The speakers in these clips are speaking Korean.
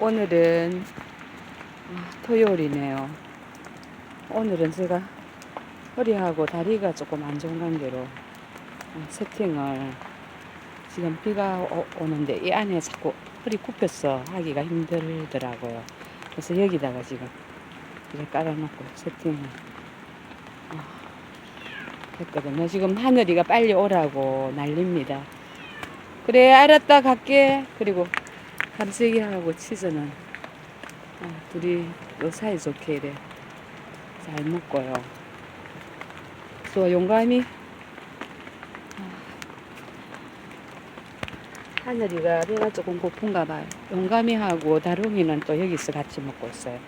오늘은 아, 토요일이네요. 오늘은 제가 허리하고 다리가 조금 안 좋은 관계로 어, 세팅을 지금 비가 오, 오는데 이 안에 자꾸 허리 굽혀서 하기가 힘들더라고요. 그래서 여기다가 지금 이렇게 깔아놓고 세팅을 어, 했거든요. 지금 하늘이가 빨리 오라고 난립니다. 그래 알았다 갈게. 그리고 감세기하고 치즈는 어, 둘이 또 사이좋게 이래 잘 먹고요. 또 용감이 아, 하늘이가 배가 조금 고픈가 봐요. 용감이하고 다롱이는 또 여기서 같이 먹고 있어요.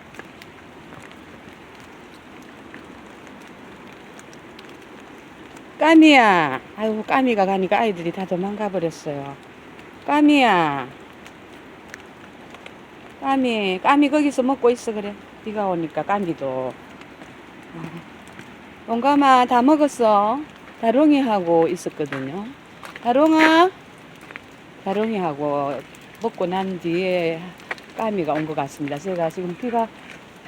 까미야. 아이고 까미가 가니까 아이들이 다 도망가 버렸어요. 까미야. 까미, 까미 거기서 먹고 있어 그래. 비가 오니까 까미도. 아, 용감아 다 먹었어. 다롱이하고 있었거든요. 다롱아. 다롱이하고 먹고 난 뒤에 까미가 온 것 같습니다. 제가 지금 비가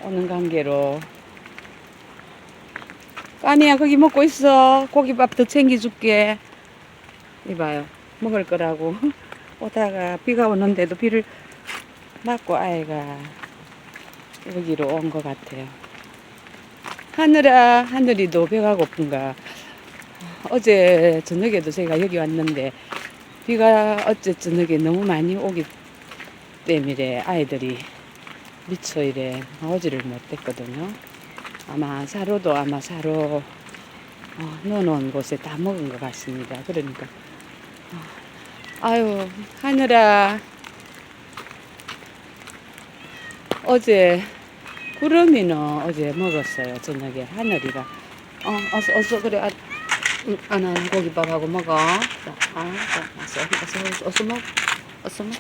오는 관계로 까미야 거기 먹고 있어. 고기밥 더 챙겨줄게. 이봐요. 먹을 거라고 오다가 비가 오는데도 비를 맞고 아이가 여기로 온 것 같아요. 하늘아, 하늘이도 배가 고픈가. 어제 저녁에도 제가 여기 왔는데 비가 어제 저녁에 너무 많이 오기 때문에 아이들이 미쳐 이래 나오지를 못했거든요. 아마 사로도 아마 사로 어, 넣어놓은 곳에 다 먹은 것 같습니다. 그러니까 어, 아유 하늘아 어제 구름이는 어제 먹었어요 저녁에 하늘이가. 어 어서 어서 그래 아, 응, 아나 고기밥하고 먹어. 자, 아, 자, 어서 어서 어서 어서 먹 어서 먹.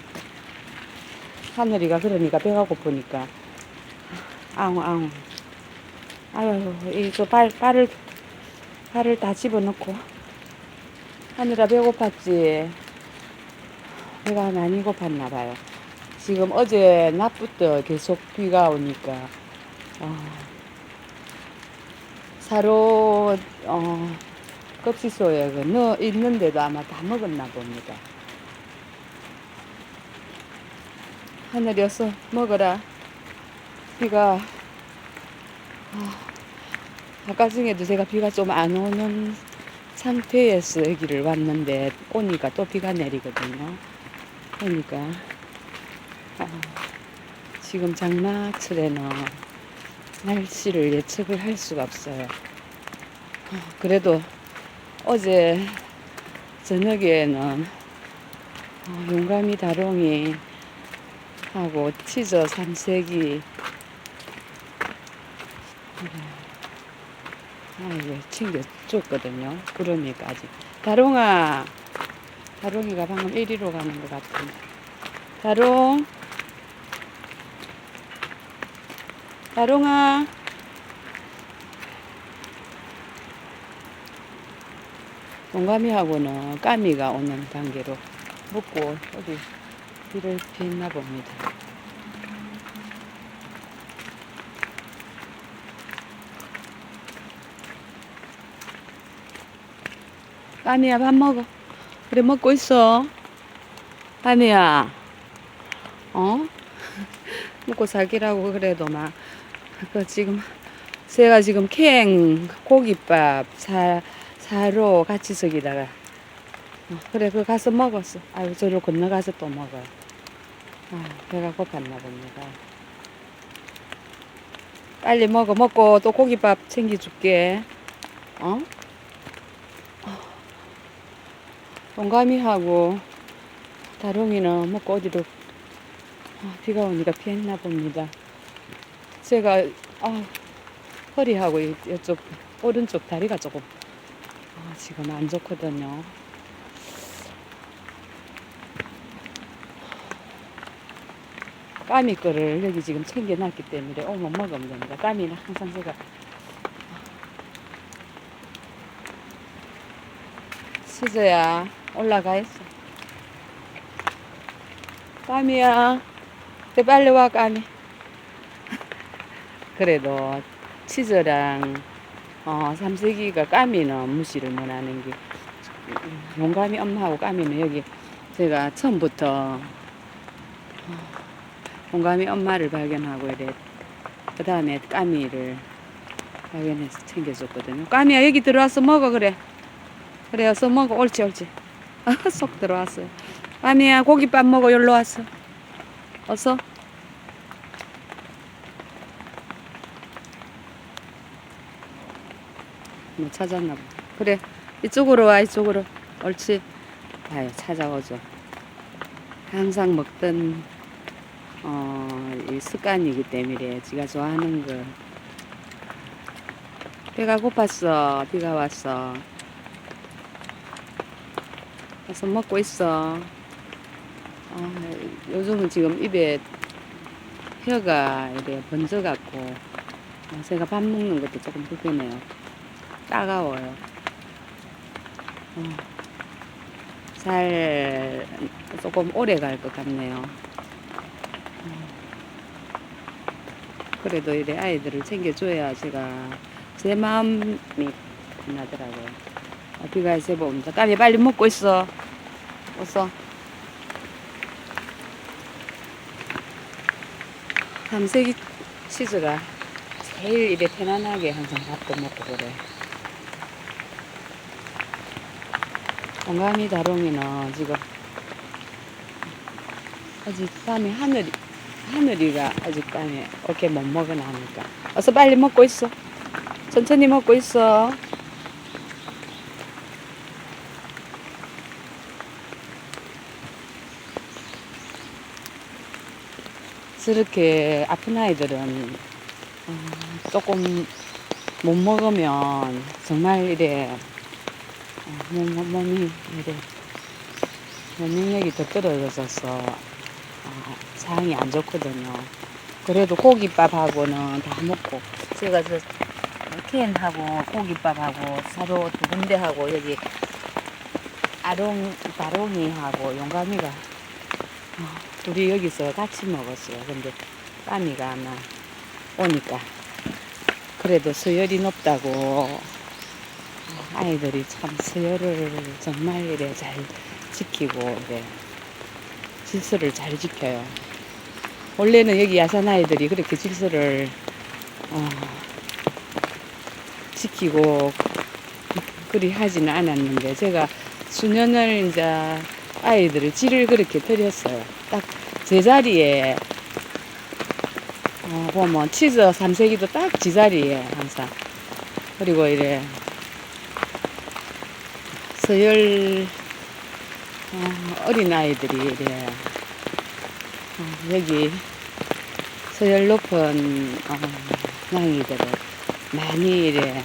하늘이가 그러니까 배가 고프니까. 아웅 아웅. 아유 이저 발 발을 발을 다 집어넣고. 하늘아 배고팠지? 배가 많이 고팠나 봐요 지금 어제 낮부터 계속 비가 오니까 어, 사로 어, 급식소에 그 넣어 있는데도 아마 다 먹었나 봅니다. 하늘이 어서 먹어라. 비가 아, 아까 중에도 제가 비가 좀 안 오는 상태에서 여기를 왔는데 오니까 또 비가 내리거든요. 그러니까 아, 지금 장마철에는 날씨를 예측을 할 수가 없어요. 아, 그래도 어제 저녁에는 어, 용감이 다롱이 하고 치즈 삼색이 아이고 챙겨줬거든요. 구름이까지. 다롱아, 다롱이가 방금 1위로 가는 것 같은데. 다롱, 다롱아. 동감이하고는 까미가 오는 단계로 먹고 어디 비를 피했나 봅니다. 까미야 밥 먹어. 그래 먹고 있어. 까미야. 어? 먹고 살기라고 그래도 막, 그 지금, 제가 지금 캥 고깃밥 사, 사로 같이 저기다가, 어, 그래, 그 가서 먹었어. 아유, 저로 건너가서 또 먹어요. 아, 배가 고팠나 봅니다. 빨리 먹어. 먹고 또 고깃밥 챙겨줄게. 어? 동감이하고 다롱이는 먹고 어디로 아, 비가 오니까 피했나 봅니다. 제가 아, 허리하고 이- 이쪽 오른쪽 다리가 조금 아, 지금 안 좋거든요. 까미 거를 여기 지금 챙겨놨기 때문에 오면 먹으면 됩니다. 까미는 항상 제가 시저야 올라가 있어. 까미야 그래 빨리 와 까미. 그래도 치즈랑 어 삼색이가 까미는 무시를 못하는 게 용감이 엄마하고 까미는 여기 제가 처음부터 어, 용감이 엄마를 발견하고 이래 그 다음에 까미를 발견해서 챙겨줬거든요. 까미야 여기 들어와서 먹어 그래. 그래 어서 먹어 옳지 옳지. 아, 쏙 들어왔어요. 까미야 고깃밥 먹어 여기로 왔어. 어서. 뭐 찾았나 보다. 그래 이쪽으로 와 이쪽으로 옳지. 아유 찾아오죠. 항상 먹던 어, 이 습관이기 때문에 지가 좋아하는 걸 배가 고팠어 비가 왔어 가서 먹고 있어 아, 요즘은 지금 입에 혀가 이래 번져갖고 어, 제가 밥 먹는 것도 조금 불편해요 따가워요. 어, 잘 조금 오래 갈 것 같네요. 어, 그래도 이래 아이들을 챙겨줘야 제가 제 마음이 편하더라고요. 아, 비가 제법 옵니다 까미 빨리 먹고 있어. 어서. 삼색이 치즈가 제일 입에 편안하게 항상 밥도 먹고 그래. 공감이 다롱이는 지금 아직 밤에 하늘이 하늘이가 아직 밤에 어깨 못 먹으나 하니까 어서 빨리 먹고 있어. 천천히 먹고 있어. 저렇게 아픈 아이들은 어, 조금 못 먹으면 정말 이래 어, 몸, 몸- 몸이 이래 면역력이 더 떨어져서 어, 상이 안 좋거든요. 그래도 고깃밥하고는 다 먹고 제가 저 캔하고 고깃밥하고 사료 두 군데하고 여기 아롱 다롱이하고 용감이가 어, 둘이 여기서 같이 먹었어요. 근데 까미가 아마 오니까 그래도 서열이 높다고 어, 아이들이 참 서열을 정말 이래 잘 지키고 이래 질서를 잘 지켜요. 원래는 여기 야산 아이들이 그렇게 질서를 어, 지키고 그리 하지는 않았는데 제가 수년을 이제 아이들을 질을 그렇게 들였어요. 딱 제자리에 어, 보면 치즈 삼색이도 딱 지자리에 항상 그리고 이래 서열 어, 어린 아이들이 이래 어, 여기 서열 높은 어, 냥이들을 많이 이래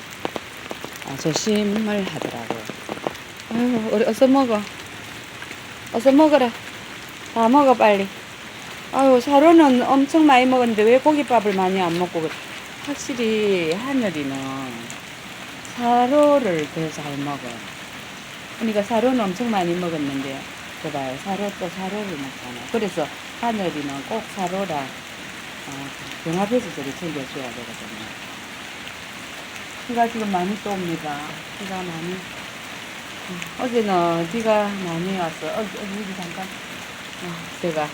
어, 조심을 하더라고요. 아유, 우리 어서 먹어. 어서 먹어라. 다 먹어 빨리. 아유 사료는 엄청 많이 먹었는데 왜 고깃밥을 많이 안 먹고 그래? 확실히 하늘이는 사료를 더 잘 먹어요. 그러니까 사료는 엄청 많이 먹었는데 봐봐요 사료 또 사료를 먹잖아요. 그래서 하늘이는 꼭 사료랑 어, 병합해서 저를 챙겨줘야 되거든요. 비가 지금 많이 또 옵니다. 비가 많이 어, 어제는 비가 많이 왔어. 어, 어, 여기 잠깐 어, 제가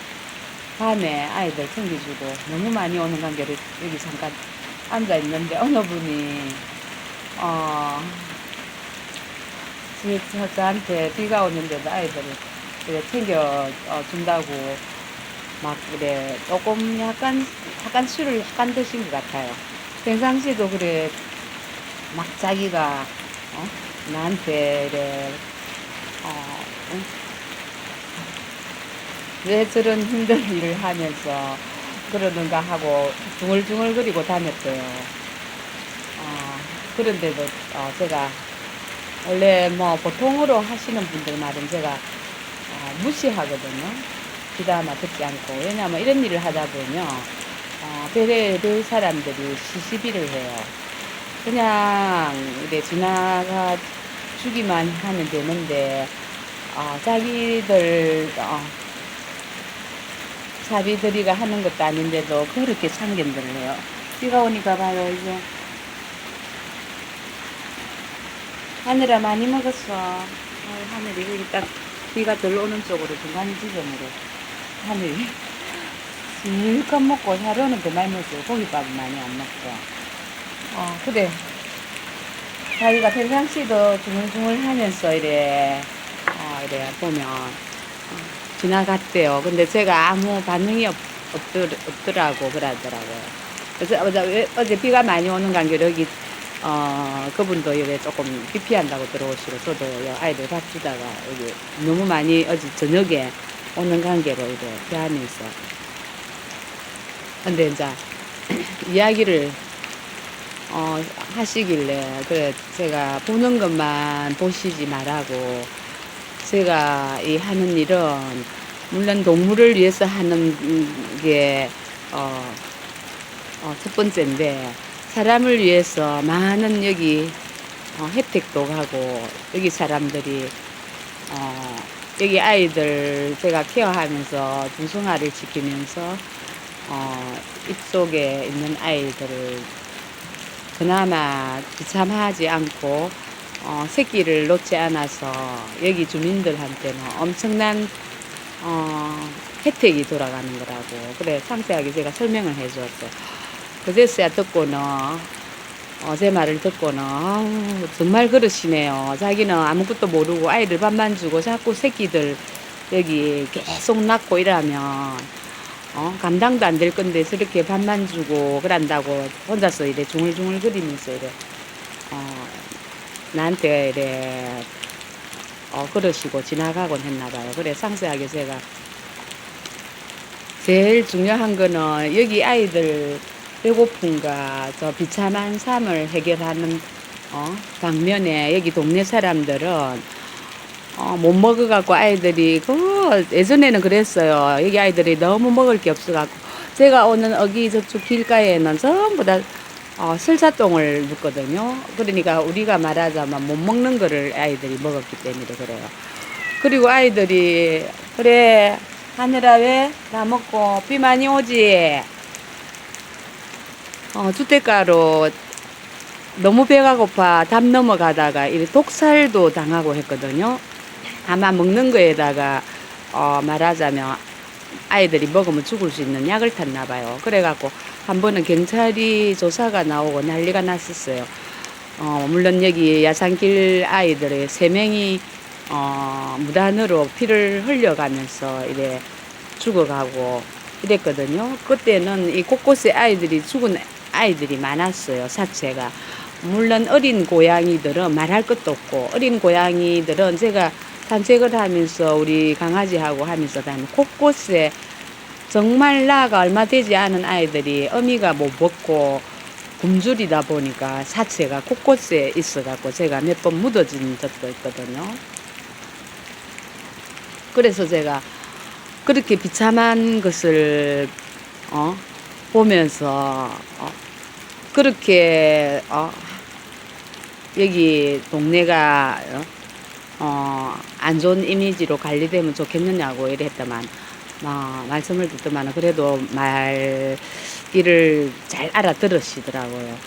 밤에 아이들 챙겨주고 너무 많이 오는 관계로 여기 잠깐 앉아 있는데 어느 분이 어 저한테 비가 오는데도 아이들을 이렇게 챙겨 어, 준다고 막 그래 조금 약간 약간 술을 약간 드신 것 같아요. 평상시도 그래 막 자기가 어? 나한테 이래 어, 응? 왜 저런 힘든 일을 하면서 그러는가 하고 중얼중얼거리고 다녔어요. 어, 그런데도 어, 제가 원래 뭐 보통으로 하시는 분들 말은 제가 어, 무시하거든요. 귀담아 듣지 않고 왜냐하면 이런 일을 하다 보면 어, 별의 사람들이 시시비를 해요. 그냥 이래 지나가 주기만 하면 되는데 어, 자기들 어, 사비들이가 하는 것도 아닌데도 그렇게 참견들을 해요. 비가 오니까 봐요, 이제. 하늘아 많이 먹었어. 아유, 하늘이 여기 딱 비가 덜 오는 쪽으로 중간 지점으로 하늘이 실컷 먹고 하루는 더 많이 먹어요. 고기밥은 많이 안 먹고. 어, 그래. 자기가 평상시도 중얼중얼 하면서 이래, 어, 이래 보면, 어, 지나갔대요. 근데 제가 아무 반응이 없, 없더, 없더라고, 그러더라고요. 그래서 어제, 어제 비가 많이 오는 관계로 여기, 어, 그분도 여기 조금 비피한다고 들어오시고, 저도 요 아이들 밥 주다가 여기 너무 많이 어제 저녁에 오는 관계로 이래 대하면서. 근데 이제 이야기를 어, 하시길래 그래 제가 보는 것만 보시지 말라고 제가 이 하는 일은 물론 동물을 위해서 하는 게 어, 어, 첫 번째인데 사람을 위해서 많은 여기 어, 혜택도 가고 여기 사람들이 어, 여기 아이들 제가 케어하면서 중성화를 지키면서 어, 입속에 있는 아이들을 그나마 비참하지 않고 어, 새끼를 놓지 않아서 여기 주민들한테는 엄청난 어, 혜택이 돌아가는 거라고 그래 상세하게 제가 설명을 해주었어요. 그제서야 듣고는 어, 제 말을 듣고는 아우, 정말 그러시네요. 자기는 아무것도 모르고 아이들 밥만 주고 자꾸 새끼들 여기 계속 낳고 이러면 어, 감당도 안 될 건데 저렇게 밥만 주고 그런다고 혼자서 이래 중얼중얼 거리면서 이래 어, 나한테 이래 어, 그러시고 지나가곤 했나 봐요. 그래 상세하게 제가 제일 중요한 거는 여기 아이들 배고픔과 저 비참한 삶을 해결하는 어, 방면에 여기 동네 사람들은 어, 못 먹어갖고 아이들이 그 예전에는 그랬어요. 여기 아이들이 너무 먹을 게 없어갖고 제가 오는 어기 저쪽 길가에는 전부 다 어, 설사똥을 묻거든요. 그러니까 우리가 말하자면 못 먹는 거를 아이들이 먹었기 때문에 그래요. 그리고 아이들이 그래 하늘아 왜 다 먹고 비 많이 오지. 어, 주택가로 너무 배가 고파 담 넘어가다가 이 독살도 당하고 했거든요. 아마 먹는 거에다가 어, 말하자면 아이들이 먹으면 죽을 수 있는 약을 탔나 봐요. 그래갖고 한 번은 경찰이 조사가 나오고 난리가 났었어요. 어, 물론 여기 야산길 아이들의 세 명이 어, 무단으로 피를 흘려가면서 이래 죽어가고 이랬거든요. 그때는 이 곳곳에 아이들이 죽은 아이들이 많았어요. 사체가. 물론 어린 고양이들은 말할 것도 없고 어린 고양이들은 제가 산책을 하면서 우리 강아지하고 하면서 다니면 곳곳에 정말 나가 얼마 되지 않은 아이들이 어미가 못 먹고 굶주리다 보니까 사체가 곳곳에 있어갖고 제가 몇 번 묻어진 적도 있거든요. 그래서 제가 그렇게 비참한 것을 어, 보면서 어, 그렇게 어, 여기 동네가 어, 어, 안 좋은 이미지로 관리되면 좋겠느냐고 이랬더만 뭐, 말씀을 듣더만 그래도 말귀를 잘 알아들으시더라고요.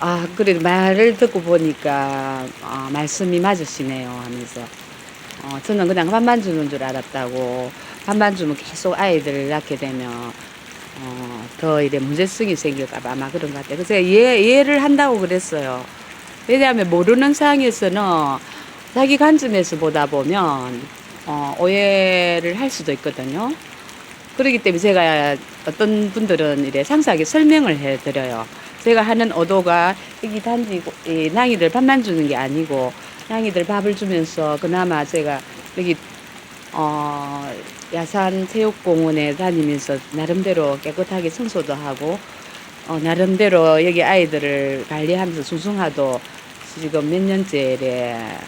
아, 그래도 말을 듣고 보니까 어, 말씀이 맞으시네요 하면서 어, 저는 그냥 밥만 주는 줄 알았다고 밥만 주면 계속 아이들을 낳게 되면 어, 더 이래 문제성이 생길까봐 아마 그런 것 같아요. 그래서 이해, 이해를 한다고 그랬어요. 왜냐하면 모르는 상황에서는 자기 관점에서 보다 보면 어, 오해를 할 수도 있거든요. 그렇기 때문에 제가 어떤 분들은 이래 상세하게 설명을 해드려요. 제가 하는 의도가 여기 단지 이 낭이들 밥만 주는 게 아니고 낭이들 밥을 주면서 그나마 제가 여기 어, 야산 체육공원에 다니면서 나름대로 깨끗하게 청소도 하고 어, 나름대로 여기 아이들을 관리하면서 순승화도 지금 몇 년째래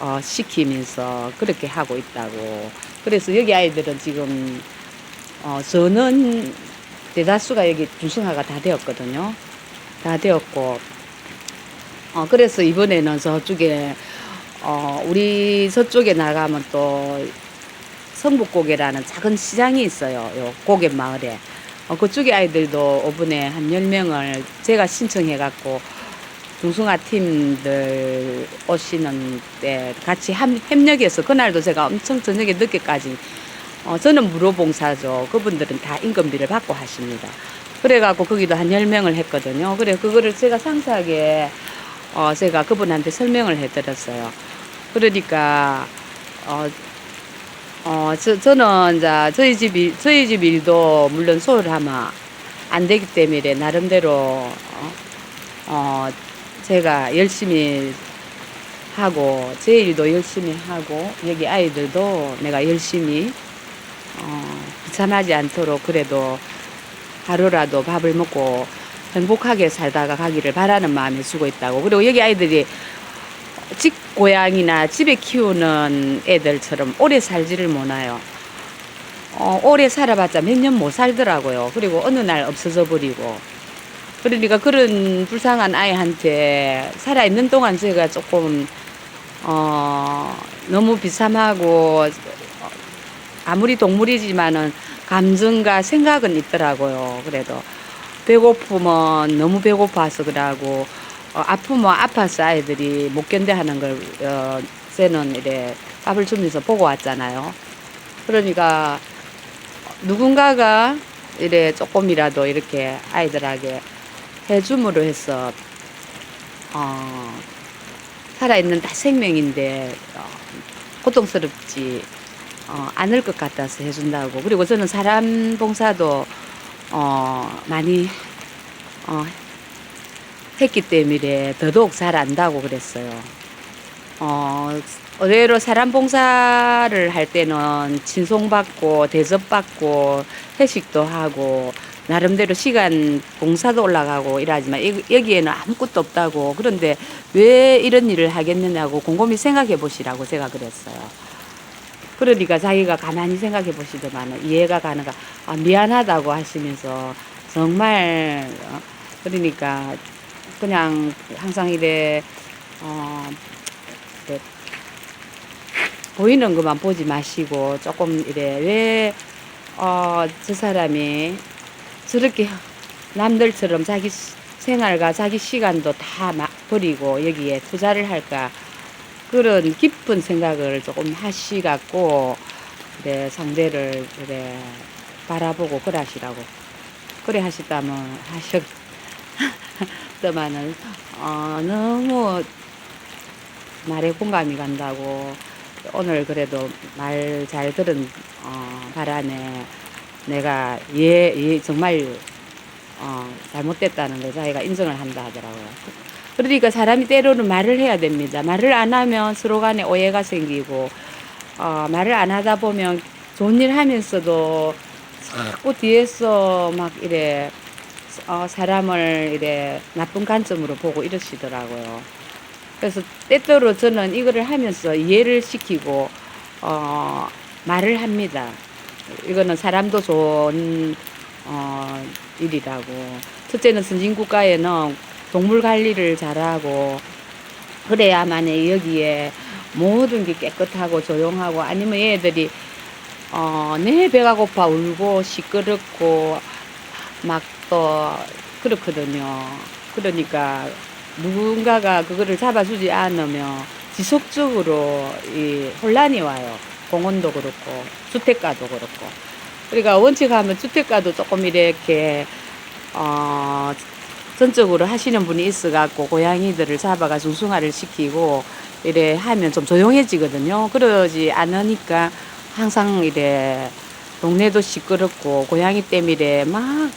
어, 시키면서 그렇게 하고 있다고. 그래서 여기 아이들은 지금 어, 저는 대다수가 여기 중성화가 다 되었거든요. 다 되었고, 어, 그래서 이번에는 저쪽에, 어, 우리 저쪽에 나가면 또 성북고개라는 작은 시장이 있어요. 요 고개 마을에. 어, 그쪽에 아이들도 오분에 한 10명을 제가 신청해갖고 중승화 팀들 오시는 때 같이 함, 협력해서 그날도 제가 엄청 저녁에 늦게까지 어, 저는 무료봉사죠. 그분들은 다 임금비를 받고 하십니다. 그래갖고 거기도 한 10명을 했거든요. 그래, 그거를 제가 상세하게, 어, 제가 그분한테 설명을 해드렸어요. 그러니까, 어, 어, 저, 저는, 이제, 저희 집 일, 저희 집 일도 물론 소홀하면 안 되기 때문에 나름대로, 어, 어, 제가 열심히 하고, 제 일도 열심히 하고, 여기 아이들도 내가 열심히, 어, 비참하지 않도록 그래도 하루라도 밥을 먹고 행복하게 살다가 가기를 바라는 마음에 주고 있다고. 그리고 여기 아이들이 집 고양이나 집에 키우는 애들처럼 오래 살지를 못해요. 어, 오래 살아봤자 몇 년 못 살더라고요. 그리고 어느 날 없어져 버리고. 그러니까 그런 불쌍한 아이한테 살아있는 동안 제가 조금, 어, 너무 비참하고, 어, 아무리 동물이지만은 감정과 생각은 있더라고요. 그래도 배고프면 너무 배고파서 그러고 어, 아프면 아파서 아이들이 못 견뎌하는 걸 어, 쟤는 이래 밥을 주면서 보고 왔잖아요. 그러니까 누군가가 이래 조금이라도 이렇게 아이들에게 해줌으로 해서 어, 살아있는 다 생명인데 어, 고통스럽지 어, 않을 것 같아서 해준다고. 그리고 저는 사람 봉사도 어, 많이 어, 했기 때문에 더더욱 잘 안다고 그랬어요. 어, 의외로 사람 봉사를 할 때는 친송받고 대접받고 회식도 하고 나름대로 시간 봉사도 올라가고 이러지만 여- 여기에는 아무것도 없다고 그런데 왜 이런 일을 하겠느냐고 곰곰이 생각해 보시라고 제가 그랬어요. 그러니까 자기가 가만히 생각해 보시더만 이해가 가는가 아, 미안하다고 하시면서 정말 어, 그러니까 그냥 항상 이래 어 보이는 것만 보지 마시고 조금 이래 왜 어 저 사람이 저렇게 남들처럼 자기 시- 생활과 자기 시간도 다막 버리고 여기에 투자를 할까 그런 깊은 생각을 조금 하시갖고 그래 상대를 그래 바라보고 그러시라고. 그래 하시다면 하셨 더만은 어, 너무 말에 공감이 간다고 오늘 그래도 말 잘 들은 어, 바람에 내가 예, 예 정말 어, 잘못됐다는 걸 자기가 인정을 한다 하더라고요. 그러니까 사람이 때로는 말을 해야 됩니다. 말을 안 하면 서로 간에 오해가 생기고, 어, 말을 안 하다 보면 좋은 일 하면서도 자꾸 뒤에서 막 이래, 어, 사람을 이래 나쁜 관점으로 보고 이러시더라고요. 그래서 때때로 저는 이거를 하면서 이해를 시키고, 어, 말을 합니다. 이거는 사람도 좋은, 어, 일이라고. 첫째는 선진국가에는 동물 관리를 잘하고 그래야만 여기에 모든 게 깨끗하고 조용하고 아니면 얘들이 어, 내 배가 고파 울고 시끄럽고 막 또 그렇거든요. 그러니까 누군가가 그거를 잡아주지 않으면 지속적으로 이 혼란이 와요. 공원도 그렇고 주택가도 그렇고. 그러니까 원칙하면 주택가도 조금 이렇게 어 전적으로 하시는 분이 있어갖고 고양이들을 잡아가 중승화를 시키고 이래 하면 좀 조용해지거든요. 그러지 않으니까 항상 이래 동네도 시끄럽고 고양이 때문에 막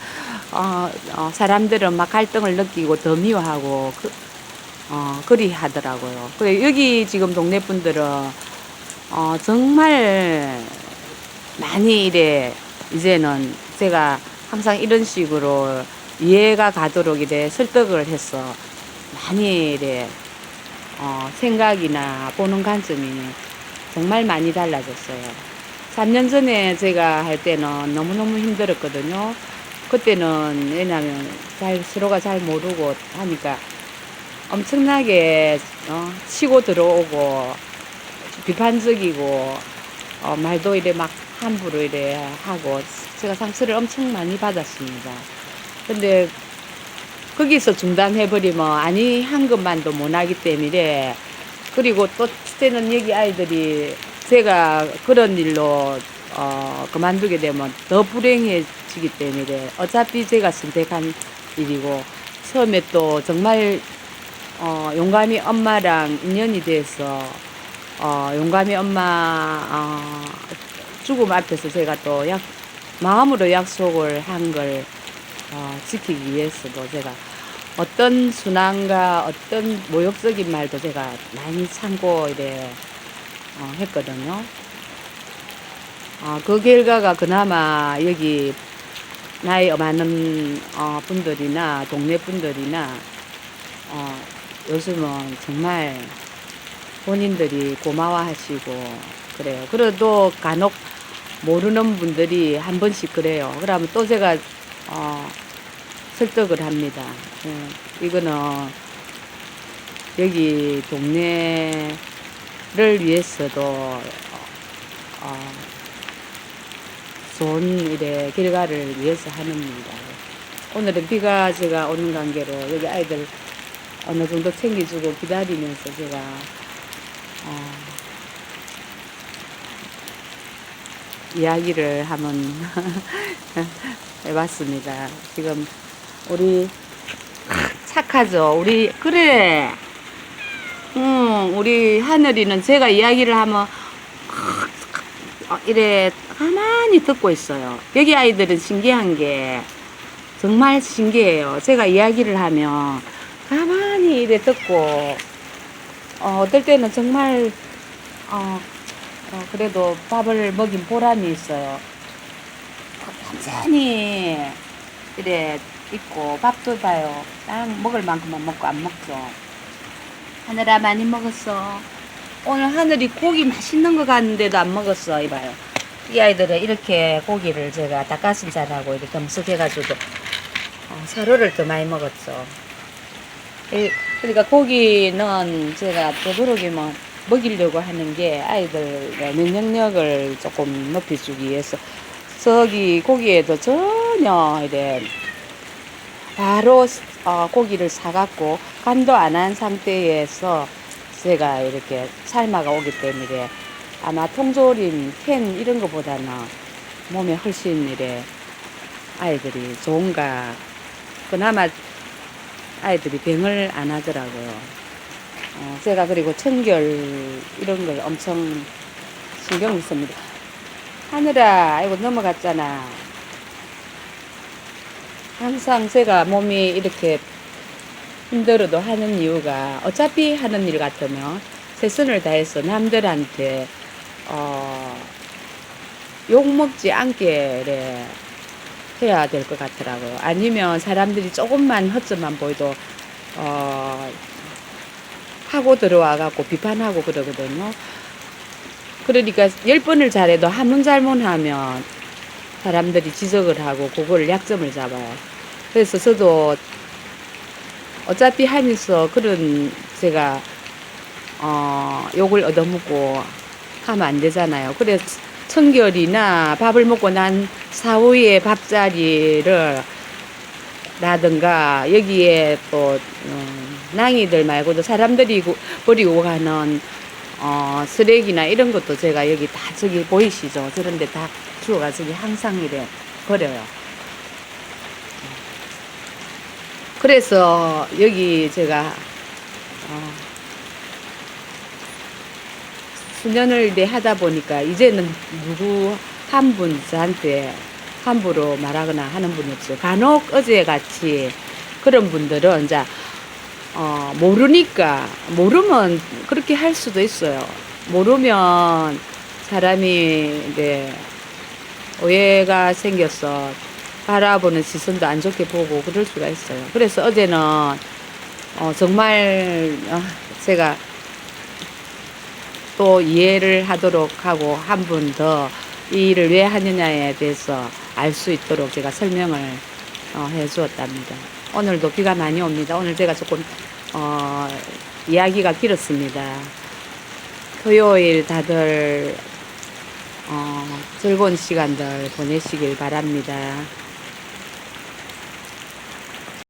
어, 어, 사람들은 막 갈등을 느끼고 더 미워하고 그, 어, 그리 하더라고요. 그래 여기 지금 동네 분들은 어, 정말 많이 이래 이제는 제가 항상 이런 식으로 이해가 가도록 이래 설득을 해서 많이 이래 어, 생각이나 보는 관점이 정말 많이 달라졌어요. 3년 전에 제가 할 때는 너무너무 힘들었거든요. 그때는 왜냐면 잘 서로가 잘 모르고 하니까 엄청나게 어, 치고 들어오고 비판적이고 어, 말도 이래 막 함부로 이래 하고 제가 상처를 엄청 많이 받았습니다. 근데 거기서 중단해버리면 아니 한 것만도 못하기 때문에 그리고 또 때는 여기 아이들이 제가 그런 일로 어, 그만두게 되면 더 불행해 지기 때문에 어차피 제가 선택한 일이고 처음에 또 정말 어, 용감히 엄마랑 인연이 돼서 어, 용감히 엄마 어, 죽음 앞에서 제가 또 약, 마음으로 약속을 한걸 어, 지키기 위해서도 제가 어떤 순환과 어떤 모욕적인 말도 제가 많이 참고 이래 어, 했거든요. 어, 그 결과가 그나마 여기 나이 많은 어, 분들이나 동네 분들이나 어, 요즘은 정말 본인들이 고마워하시고 그래요. 그래도 간혹 모르는 분들이 한 번씩 그래요. 그러면 또 제가 어, 설득을 합니다. 예, 이거는 여기 동네를 위해서도 어, 좋은 일의 결과를 위해서 하는 일이다. 오늘은 비가 제가 오는 관계로 여기 아이들 어느 정도 챙겨주고 기다리면서 제가 어, 이야기를 한번 해봤습니다. 지금 우리 착하죠. 우리 그래. 응, 우리 하늘이는 제가 이야기를 하면 어, 이래 가만히 듣고 있어요. 여기 아이들은 신기한 게 정말 신기해요. 제가 이야기를 하면 가만히 이래 듣고 어, 어떨 때는 정말 어, 어, 그래도 밥을 먹인 보람이 있어요. 완전히 이래 있고 밥도 봐요. 딱 먹을 만큼만 먹고 안 먹죠. 하늘아 많이 먹었어. 오늘 하늘이 고기 맛있는 거 같는데도 안 먹었어. 이봐요. 이 아이들은 이렇게 고기를 제가 닭가슴살하고 이렇게 겸석해가지고 어, 사료를 더 많이 먹었죠. 이- 그러니까 고기는 제가 되도록이면 먹이려고 하는 게 아이들의 면역력을 조금 높여주기 위해서 저기 고기에도 전혀 이래 바로 어, 고기를 사갖고 간도 안 한 상태에서 제가 이렇게 삶아가 오기 때문에 아마 통조림, 캔 이런 거보다는 몸에 훨씬 이래 아이들이 좋은가 그나마 아이들이 병을 안 하더라고요. 어, 제가 그리고 청결 이런 걸 엄청 신경을 씁니다. 하늘아, 아이고 넘어갔잖아. 항상 제가 몸이 이렇게 힘들어도 하는 이유가 어차피 하는 일 같으면 최선을 다해서 남들한테 어, 욕 먹지 않게 이래 해야 될 것 같더라고요. 아니면 사람들이 조금만 허점만 보여도 어, 하고 들어와 갖고 비판하고 그러거든요. 그러니까 열 번을 잘해도 한 번 잘못하면 사람들이 지적을 하고 그걸 약점을 잡아요. 그래서 저도 어차피 하면서 그런 제가 어, 욕을 얻어먹고 하면 안 되잖아요. 그래서 청결이나 밥을 먹고 난 사후에 밥자리를 라든가 여기에 또 음, 낭이들 말고도 사람들이 구- 버리고 가는 어, 쓰레기나 이런 것도 제가 여기 다 저기 보이시죠? 저런데 다 주워가 저기 항상 이래 버려요. 그래서 여기 제가 어, 수년을 이래 하다 보니까 이제는 누구 한 분 저한테 함부로 말하거나 하는 분이 없어요. 간혹 어제 같이 그런 분들은 이제 어, 모르니까 모르면 그렇게 할 수도 있어요. 모르면 사람이 이제 오해가 생겨서 바라보는 시선도 안 좋게 보고 그럴 수가 있어요. 그래서 어제는 어, 정말 어, 제가 또 이해를 하도록 하고 한 분 더 이 일을 왜 하느냐에 대해서 알 수 있도록 제가 설명을 어, 해 주었답니다. 오늘도 비가 많이 옵니다. 오늘 제가 조금 어, 이야기가 길었습니다. 토요일 다들 어, 즐거운 시간들 보내시길 바랍니다.